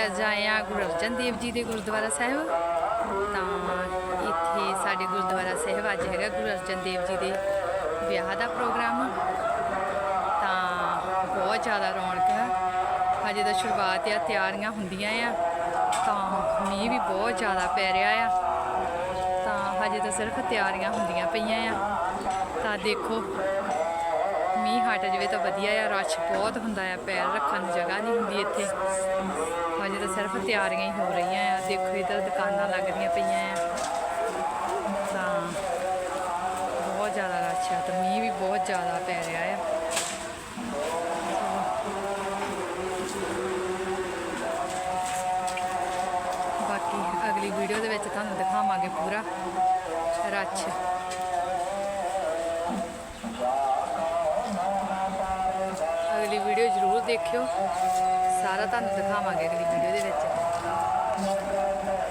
ਅੱਜ ਆਏ ਆ ਗੁਰੂ ਅਰਜਨ ਦੇਵ ਜੀ ਦੇ ਗੁਰਦੁਆਰਾ ਸਾਹਿਬ। ਤਾਂ ਇੱਥੇ ਸਾਡੇ ਗੁਰਦੁਆਰਾ ਸਾਹਿਬ ਅੱਜ ਹੈਗਾ ਗੁਰੂ ਅਰਜਨ ਦੇਵ ਜੀ ਦੇ ਵਿਆਹ ਦਾ ਪ੍ਰੋਗਰਾਮ। ਤਾਂ ਬਹੁਤ ਜ਼ਿਆਦਾ ਰੌਣਕ ਹੈ ਹਜੇ ਤਾਂ ਸ਼ੁਰੂਆਤ ਆ, ਤਿਆਰੀਆਂ ਹੁੰਦੀਆਂ ਆ। ਤਾਂ ਮੀਂਹ ਵੀ ਬਹੁਤ ਜ਼ਿਆਦਾ ਪੈ ਰਿਹਾ ਆ। ਤਾਂ ਹਜੇ ਤਾਂ ਸਿਰਫ ਤਿਆਰੀਆਂ ਹੁੰਦੀਆਂ ਪਈਆਂ ਆ। ਤਾਂ ਦੇਖੋ, ਮੀਂਹ ਹਟ ਜਾਵੇ ਤਾਂ ਵਧੀਆ ਆ। ਰਸ਼ ਬਹੁਤ ਹੁੰਦਾ ਆ, ਪੈਰ ਰੱਖਣ ਨੂੰ ਜਗ੍ਹਾ ਨਹੀਂ ਹੁੰਦੀ ਇੱਥੇ। ਤਾਂ ਸਿਰਫ ਤਿਆਰੀਆਂ ਹੀ ਹੋ ਰਹੀਆਂ ਆ। ਦੇਖੋ ਇਧਰ ਦੁਕਾਨਾਂ ਲੱਗਦੀਆਂ ਪਈਆਂ ਆ। ਤਾਂ ਬਹੁਤ ਜ਼ਿਆਦਾ ਰਸ਼ ਆ ਤੇ ਮੀਂਹ ਵੀ ਬਹੁਤ ਜ਼ਿਆਦਾ ਪੈ ਰਿਹਾ ਆ। ਬਾਕੀ ਅਗਲੀ ਵੀਡੀਓ ਦੇ ਵਿੱਚ ਤੁਹਾਨੂੰ ਦਿਖਾਵਾਂਗੇ ਪੂਰਾ ਰਸ਼। ਵੀਡੀਓ ਜ਼ਰੂਰ ਦੇਖਿਓ। ਸਾਰਾ ਤੁਹਾਨੂੰ ਦਿਖਾਵਾਂਗੇ ਅਗਲੀ ਵੀਡੀਓ ਦੇ ਵਿੱਚ।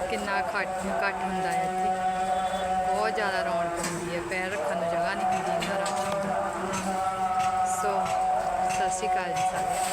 ਕਿੰਨਾ ਘੱਟ ਘੱਟ ਹੁੰਦਾ ਹੈ ਇੱਥੇ। ਬਹੁਤ ਜ਼ਿਆਦਾ ਰੌਣਕ ਹੁੰਦੀ ਹੈ। ਪੈਰ ਰੱਖਣ ਨੂੰ ਜਗ੍ਹਾ ਨਹੀਂ ਹੁੰਦੀ ਇੰਨਾ ਸੋ ਸਤਿ ਸ਼੍ਰੀ ਅਕਾਲ ਜੀ ਸਾਰੇ